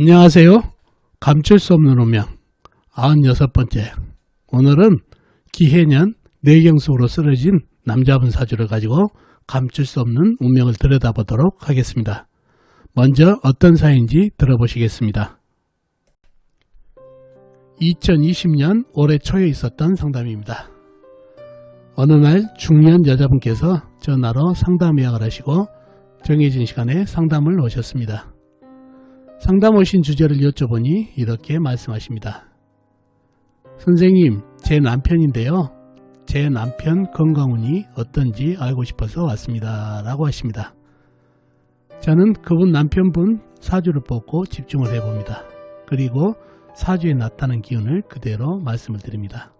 안녕하세요. 감출 수 없는 운명 96번째 오늘은 기해년 뇌경색으로 쓰러진 남자분 사주를 가지고 감출 수 없는 운명을 들여다보도록 하겠습니다. 먼저 어떤 사연인지 들어보시겠습니다. 2020년 올해 초에 있었던 상담입니다. 어느 날 중년 여자분께서 전화로 상담 예약을 하시고 정해진 시간에 상담을 오셨습니다. 상담 오신 주제를 여쭤보니 이렇게 말씀하십니다. 선생님, 제 남편인데요. 제 남편 건강운이 어떤지 알고 싶어서 왔습니다. 라고 하십니다. 저는 그분 남편분 사주를 뽑고 집중을 해봅니다. 그리고 사주에 나타난 기운을 그대로 말씀을 드립니다.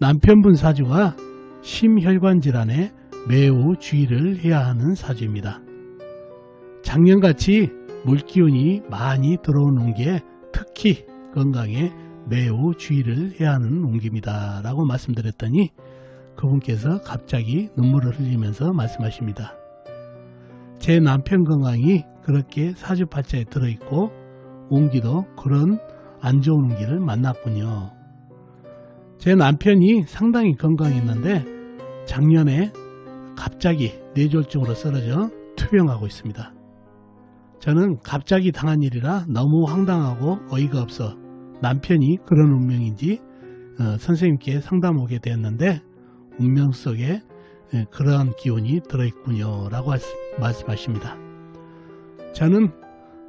남편분 사주가 심혈관 질환에 매우 주의를 해야 하는 사주입니다. 작년같이 물기운이 많이 들어오는 게 특히 건강에 매우 주의를 해야 하는 운기입니다. 라고 말씀드렸더니 그분께서 갑자기 눈물을 흘리면서 말씀하십니다. 제 남편 건강이 그렇게 사주팔자에 들어있고 운기도 그런 안 좋은 운기를 만났군요. 제 남편이 상당히 건강했는데 작년에 갑자기 뇌졸중으로 쓰러져 투병하고 있습니다. 저는 갑자기 당한 일이라 너무 황당하고 어이가 없어 남편이 그런 운명인지 어, 선생님께 상담 오게 되었는데 운명 속에 예, 그러한 기운이 들어있군요 라고 말씀하십니다. 저는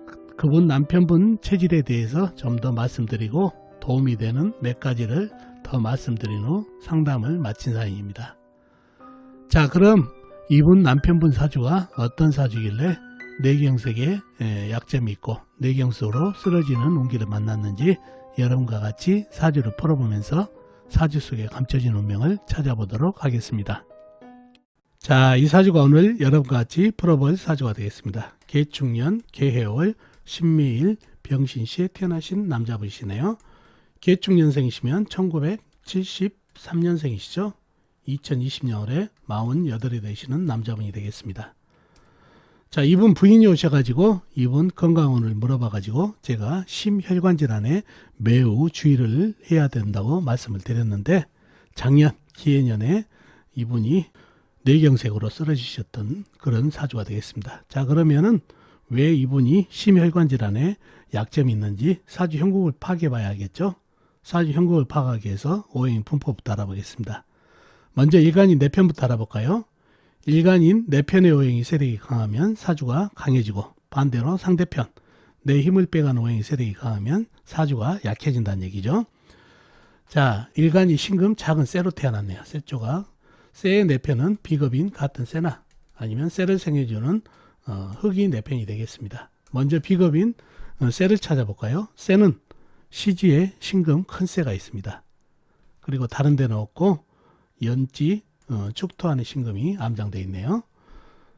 그- 그분 남편분 체질에 대해서 좀 더 말씀드리고 도움이 되는 몇 가지를 더 말씀드린 후 상담을 마친 사연입니다. 자 그럼 이분 남편분 사주가 어떤 사주길래 뇌경색에 에, 약점이 있고 뇌경색으로 쓰러지는 운기를 만났는지 여러분과 같이 사주를 풀어보면서 사주 속에 감춰진 운명을 찾아보도록 하겠습니다. 자, 이 사주가 오늘 여러분과 같이 풀어볼 사주가 되겠습니다. 개축년, 개해월, 신미일, 병신시에 태어나신 남자분이시네요. 개축년생이시면 1973년생이시죠. 2020년에 48이 되시는 남자분이 되겠습니다. 자, 이분 부인이 오셔가지고 이분 건강운을 물어봐가지고 제가 심혈관 질환에 매우 주의를 해야 된다고 말씀을 드렸는데 작년 기해년에 이분이 뇌경색으로 쓰러지셨던 그런 사주가 되겠습니다. 자, 그러면은 왜 이분이 심혈관 질환에 약점이 있는지 사주 형국을 파악해 봐야겠죠? 사주 형국을 파악하기 위해서 오행 분포부터 알아보겠습니다. 먼저 일간인 내 편부터 알아볼까요? 일간인 내 편의 오행이 세력이 강하면 사주가 강해지고 반대로 상대편 내 힘을 빼가는 오행이 세력이 강하면 사주가 약해진다는 얘기죠. 자, 일간이 신금 작은 쇠로 태어났네요. 쇠 조각. 쇠의 내 편은 비급인 같은 쇠나 아니면 쇠를 생해주는 어, 흙이 내 편이 되겠습니다. 먼저 비급인 어, 쇠를 찾아볼까요? 쇠는 시지에 신금 큰 쇠가 있습니다. 그리고 다른 데는 없고 연지 어, 축토 안에 신금이 암장되어 있네요.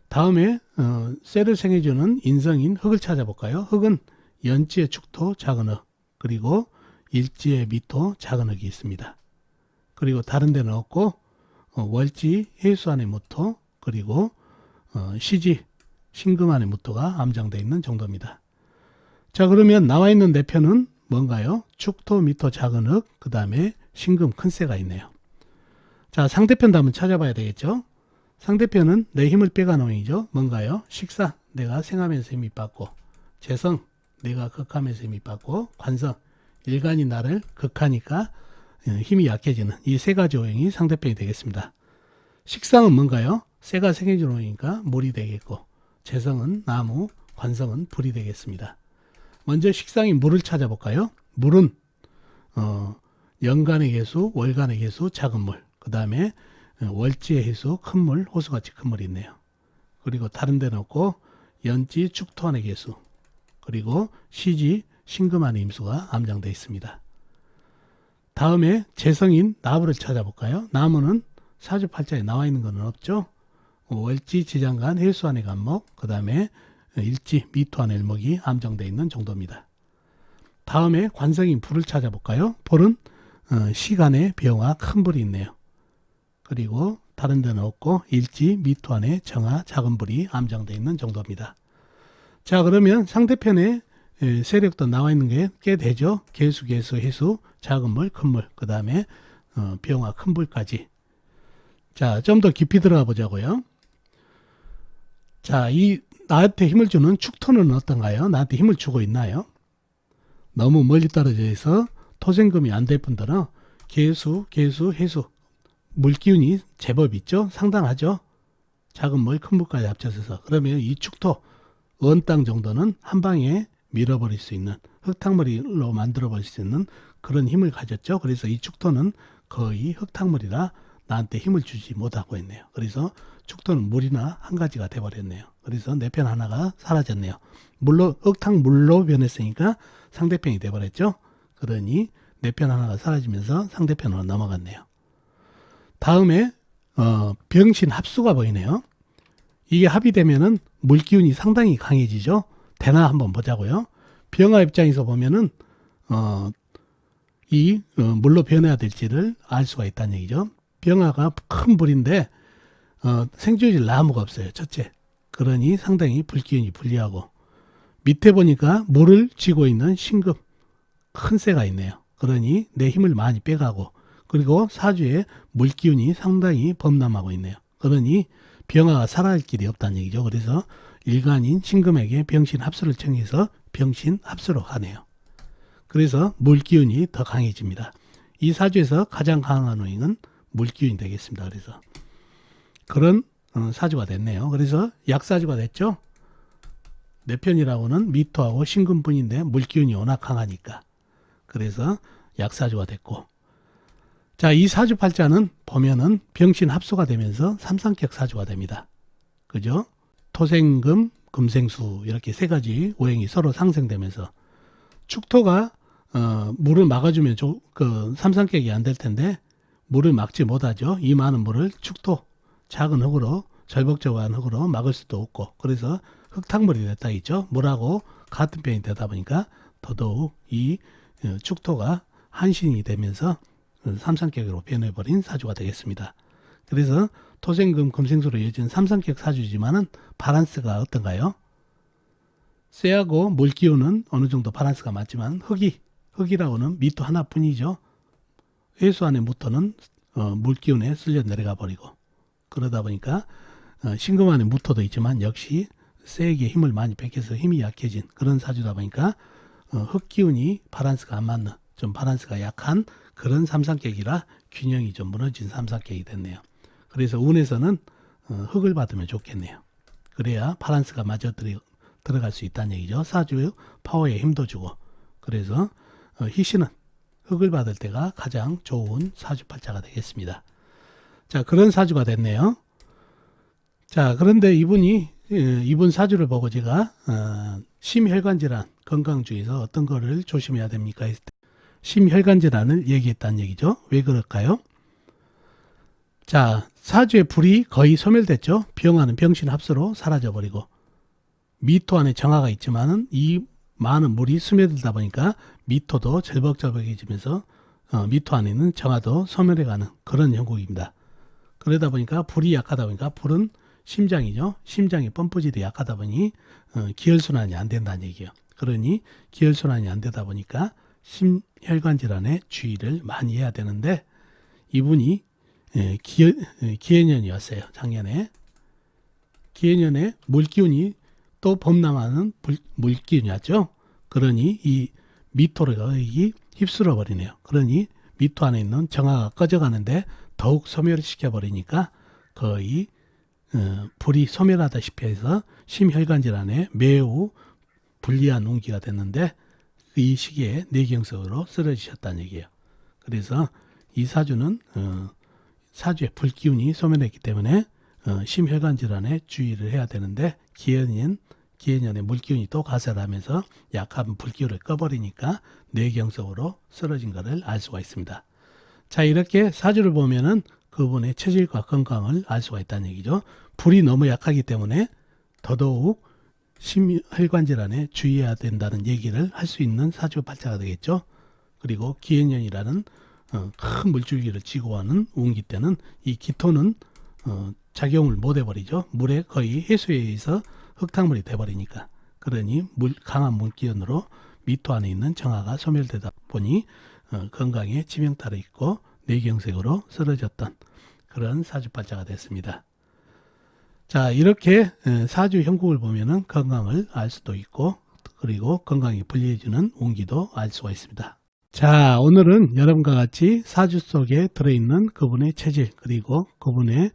다음에 어, 쇠를 생해주는 인성인 흙을 찾아볼까요? 흙은 연지의 축토 작은 흙 그리고 일지의 미토 작은 흙이 있습니다. 그리고 다른 데는 없고 어, 월지 해수 안에 무토 그리고 어, 시지 신금 안에 무토가 암장되어 있는 정도입니다. 자 그러면 나와 있는 내 편은 뭔가요? 축토 미토 작은 흙 그 다음에 신금 큰 쇠가 있네요. 자, 상대편도 한번 찾아봐야 되겠죠? 상대편은 내 힘을 빼가는 오행이죠. 뭔가요? 식사, 내가 생하면서 힘이 받고, 재성, 내가 극하면서 힘이 받고, 관성, 일간이 나를 극하니까 어, 힘이 약해지는 이 세 가지 오행이 상대편이 되겠습니다. 식상은 뭔가요? 쇠가 생해주는 오행이니까 물이 되겠고, 재성은 나무, 관성은 불이 되겠습니다. 먼저 식상인 물을 찾아볼까요? 물은 어, 연간의 개수, 월간의 개수, 작은 물. 그 다음에 월지의 해수, 큰 물, 호수같이 큰 물이 있네요. 그리고 다른 데는 없고 연지, 축토안의 개수, 그리고 시지, 신금안의 임수가 암장되어 있습니다. 다음에 재성인 나무를 찾아볼까요? 나무는 사주팔자에 나와 있는 것은 없죠. 월지, 지장간, 해수안의 간목, 그 다음에 일지, 미토안의 일목이 암장되어 있는 정도입니다. 다음에 관성인 불을 찾아볼까요? 불은 어, 시간의 병화 큰 불이 있네요. 그리고 다른 데는 없고 일지 미토 안에 정화 작은 불이 암장되어 있는 정도입니다. 자 그러면 상대편에 예, 세력도 나와 있는 게 꽤 되죠. 개수, 개수, 해수, 작은 물, 큰 물, 그 다음에 어, 병화, 큰 불까지. 자, 좀 더 깊이 들어가 보자고요. 자, 이 나한테 힘을 주는 축토는 어떤가요? 나한테 힘을 주고 있나요? 너무 멀리 떨어져 있어 토생금이 안 될 분들은 개수, 개수, 해수 물기운이 제법 있죠? 상당하죠? 작은 물, 큰 물까지 합쳐서 그러면 이 축토 원땅 정도는 한 방에 밀어버릴 수 있는 흙탕물로 만들어버릴 수 있는 그런 힘을 가졌죠. 그래서 이 축토는 거의 흙탕물이라 나한테 힘을 주지 못하고 있네요. 그래서 축토는 물이나 한 가지가 돼버렸네요. 그래서 내 편 하나가 사라졌네요. 물로 흙탕 물로 변했으니까 상대편이 돼버렸죠. 그러니 내 편 하나가 사라지면서 상대편으로 넘어갔네요. 다음에 어, 병신 합수가 보이네요. 이게 합의되면은 물기운이 상당히 강해지죠. 대나 한번 보자고요. 병화 입장에서 보면은 어, 이 어, 물로 변해야 될지를 알 수가 있다는 얘기죠. 병화가 큰 불인데 어, 생존질 나무가 없어요. 첫째. 그러니 상당히 불기운이 불리하고 밑에 보니까 물을 쥐고 있는 신금 큰 새가 있네요. 그러니 내 힘을 많이 빼가고 그리고 사주에 물기운이 상당히 범람하고 있네요. 그러니 병화가 살아갈 길이 없다는 얘기죠. 그래서 일간인 신금에게 병신 합수를 청해서 병신 합수로 가네요. 그래서 물기운이 더 강해집니다. 이 사주에서 가장 강한 호잉은 물기운이 되겠습니다. 그래서 그런 어, 사주가 됐네요. 그래서 약사주가 됐죠. 내 편이라고는 미토하고 신금뿐인데 물기운이 워낙 강하니까. 그래서 약사주가 됐고. 자, 이 사주 팔자는 보면은 병신 합수가 되면서 삼상격 사주가 됩니다. 그죠? 토생금, 금생수 이렇게 세 가지 오행이 서로 상생되면서 축토가 어, 물을 막아주면 조, 그 삼상격이 안 될 텐데 물을 막지 못하죠. 이 많은 물을 축토 작은 흙으로 절벽적한 흙으로 막을 수도 없고 그래서 흙탕물이 됐다 있죠. 물하고 같은 편이 되다 보니까 더더욱 이 어, 축토가 한신이 되면서 삼상격으로 변해버린 사주가 되겠습니다. 그래서 토생금 금생수로 이어진 삼상격 사주지만은 바란스가 어떤가요? 쇠하고 물 기운은 어느 정도 바란스가 맞지만 흙이 흙이라고는 미토 하나뿐이죠. 회수 안에 무토는 어, 물 기운에 쓸려 내려가 버리고 그러다 보니까 어, 신금 안에 무토도 있지만 역시 쇠에게 힘을 많이 뺏겨서 힘이 약해진 그런 사주다 보니까 어, 흙 기운이 바란스가 안 맞는 좀 바란스가 약한 그런 삼상격이라 균형이 좀 무너진 삼상격이 됐네요. 그래서 운에서는 어, 흙을 받으면 좋겠네요. 그래야 맞아 들어, 들어갈 수 있다는 얘기죠. 사주 파워에 힘도 주고 그래서 어, 희신은 흙을 받을 때가 가장 좋은 사주팔자가 되겠습니다. 자 그런 사주가 됐네요. 자 그런데 이분이 예, 이분 사주를 보고 제가 어, 심혈관 질환 건강 중에서 어떤 거를 조심해야 됩니까? 했을 때 심혈관 질환을 얘기했다는 얘기죠. 왜 그럴까요? 자 사주의 불이 거의 소멸됐죠. 병화는 병신 합수로 사라져 버리고 미토 안에 정화가 있지만은 이 많은 물이 스며들다 보니까 미토도 절벅절벅해지면서 어, 미토 안에 있는 정화도 소멸해가는 그런 형국입니다. 그러다 보니까 불이 약하다 보니까 불은 심장이죠. 심장의 펌프질이 약하다 보니 어, 기혈순환이 안 된다는 얘기예요. 그러니 기혈순환이 안 되다 보니까 심혈관 질환에 주의를 많이 해야 되는데 이분이 예, 기해, 예, 기해년이었어요. 작년에 기해년에 물기운이 또 범람하는 불- 물기운이었죠. 그러니 이 미토가 이 휩쓸어 버리네요. 그러니 미토 안에 있는 정화가 꺼져가는데 더욱 소멸시켜 버리니까 거의 어, 불이 소멸하다시피 해서 심혈관 질환에 매우 불리한 운기가 됐는데 이 시기에 뇌경색으로 쓰러지셨다는 얘기예요. 그래서 이 사주는 어, 사주의 불기운이 소멸했기 때문에 어, 심혈관 질환에 주의를 해야 되는데 기현인 기해년에 물기운이 또 가세하면서 약한 불기운을 꺼버리니까 뇌경색으로 쓰러진 것을 알 수가 있습니다. 자 이렇게 사주를 보면은 그분의 체질과 건강을 알 수가 있다는 얘기죠. 불이 너무 약하기 때문에 더더욱 심혈관 질환에 주의해야 된다는 얘기를 할 수 있는 사주 발자가 되겠죠. 그리고 기해년이라는 어, 큰 물줄기를 지고 하는 운기 때는 이 기토는 어, 작용을 못 해버리죠. 물에 거의 해수에 의해서 흙탕물이 돼버리니까. 그러니 물, 강한 물기운으로 미토 안에 있는 정화가 소멸되다 보니 어, 건강에 치명타를 입고 뇌경색으로 쓰러졌던 그런 사주팔자가 됐습니다. 자 이렇게 에, 사주 형국을 보면은 건강을 알 수도 있고 그리고 건강이 불리해지는 운기도 알 수가 있습니다. 자 오늘은 여러분과 같이 사주 속에 들어있는 그분의 체질 그리고 그분의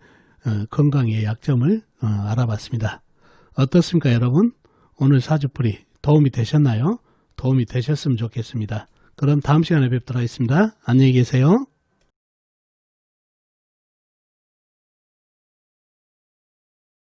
어, 건강의 약점을 어, 알아봤습니다. 어떻습니까 여러분? 오늘 사주풀이 도움이 되셨나요? 도움이 되셨으면 좋겠습니다. 그럼 다음 시간에 뵙도록 하겠습니다. 안녕히 계세요.